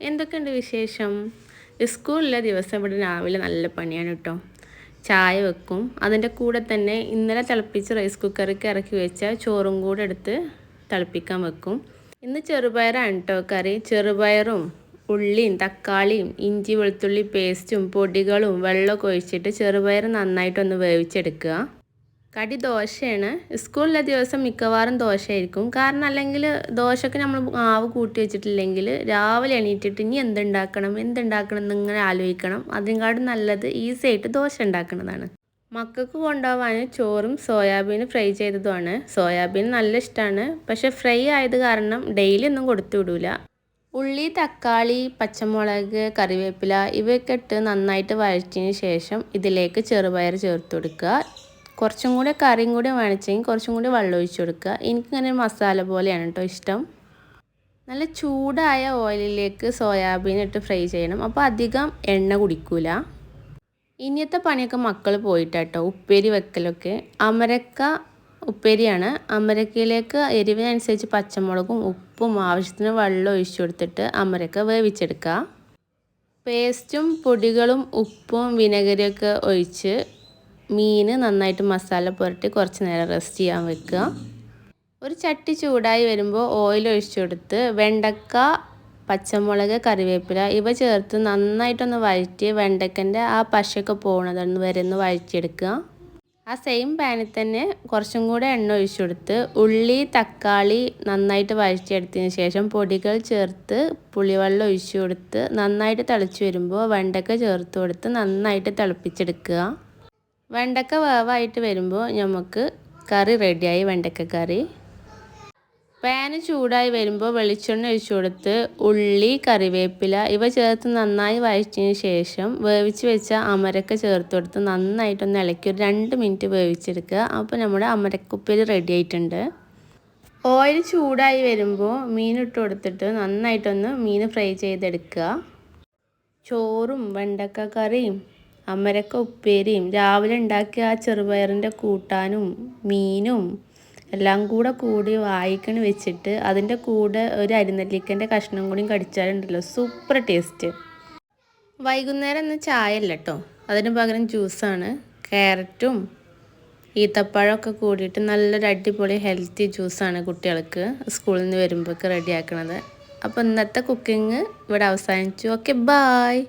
എന്തൊക്കെയുണ്ട് വിശേഷം? സ്കൂളിലെ ദിവസം ഇവിടെ രാവിലെ നല്ല പണിയാണ് കേട്ടോ. ചായ വെക്കും. അതിന്റെ കൂടെ തന്നെ ഇന്നലെ തിളപ്പിച്ച് റൈസ് കുക്കറിക്ക് ഇറക്കി വെച്ച ചോറും കൂടെ എടുത്ത് തിളപ്പിക്കാൻ വെക്കും. ഇന്ന് ചെറുപയറാണ് കേട്ടോ കറി. ചെറുപയറും ഉള്ളിയും തക്കാളിയും ഇഞ്ചി വെളുത്തുള്ളി പേസ്റ്റും പൊടികളും വെള്ളമൊക്കെ ഒഴിച്ചിട്ട് ചെറുപയർ നന്നായിട്ടൊന്ന് വേവിച്ചെടുക്കുക. കടി ദോശയാണ്. സ്കൂളിലെ ദിവസം മിക്കവാറും ദോശയായിരിക്കും. കാരണം അല്ലെങ്കിൽ ദോശയ്ക്ക് നമ്മൾ മാവ് കൂട്ടി വെച്ചിട്ടില്ലെങ്കിൽ രാവിലെ എണീറ്റിട്ട് ഇനി എന്തുണ്ടാക്കണം എന്തുണ്ടാക്കണം എന്നിങ്ങനെ ആലോചിക്കണം. അതിനെക്കാട്ടും നല്ലത് ഈസി ആയിട്ട് ദോശ ഉണ്ടാക്കുന്നതാണ്. മക്കൾക്ക് കൊണ്ടുപോകാൻ ചോറും സോയാബീൻ ഫ്രൈ ചെയ്തതുമാണ്. സോയാബീൻ നല്ല ഇഷ്ടമാണ്. പക്ഷെ ഫ്രൈ ആയത് കാരണം ഡെയിലി ഒന്നും കൊടുത്തു വിടൂല. ഉള്ളി തക്കാളി പച്ചമുളക് കറിവേപ്പില ഇവയൊക്കെ ഇട്ട് നന്നായിട്ട് വഴറ്റിയതിന് ശേഷം ഇതിലേക്ക് ചെറുപയർ ചേർത്ത് കൊടുക്കുക. കുറച്ചും കൂടെ കറിയും കൂടി വേണിച്ചെങ്കിൽ കുറച്ചും കൂടി വെള്ളം ഒഴിച്ചു കൊടുക്കുക. എനിക്കിങ്ങനെ മസാല പോലെയാണ് കേട്ടോ ഇഷ്ടം. നല്ല ചൂടായ ഓയിലിലേക്ക് സോയാബീൻ ഇട്ട് ഫ്രൈ ചെയ്യണം. അപ്പോൾ അധികം എണ്ണ കുടിക്കൂല. ഇനിയത്തെ പണിയൊക്കെ മക്കൾ പോയിട്ടാട്ടോ ഉപ്പേരി വെക്കലൊക്കെ. അമരക്ക ഉപ്പേരിയാണ്. അമരക്കയിലേക്ക് എരിവിനനുസരിച്ച് പച്ചമുളകും ഉപ്പും ആവശ്യത്തിന് വെള്ളം ഒഴിച്ചു കൊടുത്തിട്ട് അമരക്ക വേവിച്ചെടുക്കുക. പേസ്റ്റും പൊടികളും ഉപ്പും വിനെഗറിയൊക്കെ ഒഴിച്ച് മീൻ നന്നായിട്ട് മസാല പുരട്ടി കുറച്ച് നേരം റെസ്റ്റ് ചെയ്യാൻ വെക്കുക. ഒരു ചട്ടി ചൂടായി വരുമ്പോൾ ഓയിൽ ഒഴിച്ചു കൊടുത്ത് വെണ്ടക്ക പച്ചമുളക് കറിവേപ്പില ഇവ ചേർത്ത് നന്നായിട്ടൊന്ന് വഴറ്റി വെണ്ടക്കന്റെ ആ പശയൊക്കെ പോകുന്നതൊന്ന് വരെ ഒന്ന് വഴറ്റിയെടുക്കുക. ആ സെയിം പാനിൽ തന്നെ കുറച്ചും കൂടെ എണ്ണ ഒഴിച്ചു കൊടുത്ത് ഉള്ളി തക്കാളി നന്നായിട്ട് വഴറ്റിയെടുത്തതിന് ശേഷം പൊടികൾ ചേർത്ത് പുളിവെള്ളം ഒഴിച്ചു കൊടുത്ത് നന്നായിട്ട് തിളച്ച് വരുമ്പോൾ വെണ്ടക്ക ചേർത്ത് കൊടുത്ത് നന്നായിട്ട് തിളപ്പിച്ചെടുക്കുക. വെണ്ടക്ക വേവായിട്ട് വരുമ്പോൾ നമുക്ക് കറി റെഡിയായി വെണ്ടക്ക കറി. പാന് ചൂടായി വരുമ്പോൾ വെളിച്ചെണ്ണ ഒഴിച്ചു കൊടുത്ത് ഉള്ളി കറിവേപ്പില ഇവ ചേർത്ത് നന്നായി വഴച്ചതിന് ശേഷം വേവിച്ച് വെച്ച അമരക്ക ചേർത്ത് കൊടുത്ത് നന്നായിട്ടൊന്ന് ഇളക്കി ഒരു രണ്ട് മിനിറ്റ് വേവിച്ചെടുക്കുക. അപ്പോൾ നമ്മുടെ അമരക്കുപ്പേര് റെഡി ആയിട്ടുണ്ട്. ഓയിൽ ചൂടായി വരുമ്പോൾ മീൻ ഇട്ട് കൊടുത്തിട്ട് നന്നായിട്ടൊന്ന് മീൻ ഫ്രൈ ചെയ്തെടുക്കുക. ചോറും വെണ്ടക്ക കറിയും അമരക്ക ഉപ്പേരിയും രാവിലെ ഉണ്ടാക്കിയ ആ ചെറുപയറിന്റെ കൂട്ടാനും മീനും എല്ലാം കൂടെ കൂടി വായിക്കണ വെച്ചിട്ട് അതിന്റെ കൂടെ ഒരു അരിനെല്ലിക്കന്റെ കഷ്ണം കൂടിയും കടിച്ചാലുണ്ടല്ലോ. Super taste. വൈകുന്നേരം ഇന്ന് ചായ അല്ല കേട്ടോ അതിന് പകരം ജ്യൂസാണ്. ക്യാരറ്റും ഈത്തപ്പഴമൊക്കെ കൂടിയിട്ട് നല്ലൊരു അടിപൊളി ഹെൽത്തി ജ്യൂസാണ് കുട്ടികൾക്ക് സ്കൂളിൽ നിന്ന് വരുമ്പോഴൊക്കെ റെഡിയാക്കണത്. അപ്പോൾ ഇന്നത്തെ കുക്കിംഗ് ഇവിടെ അവസാനിച്ചു. Okay bye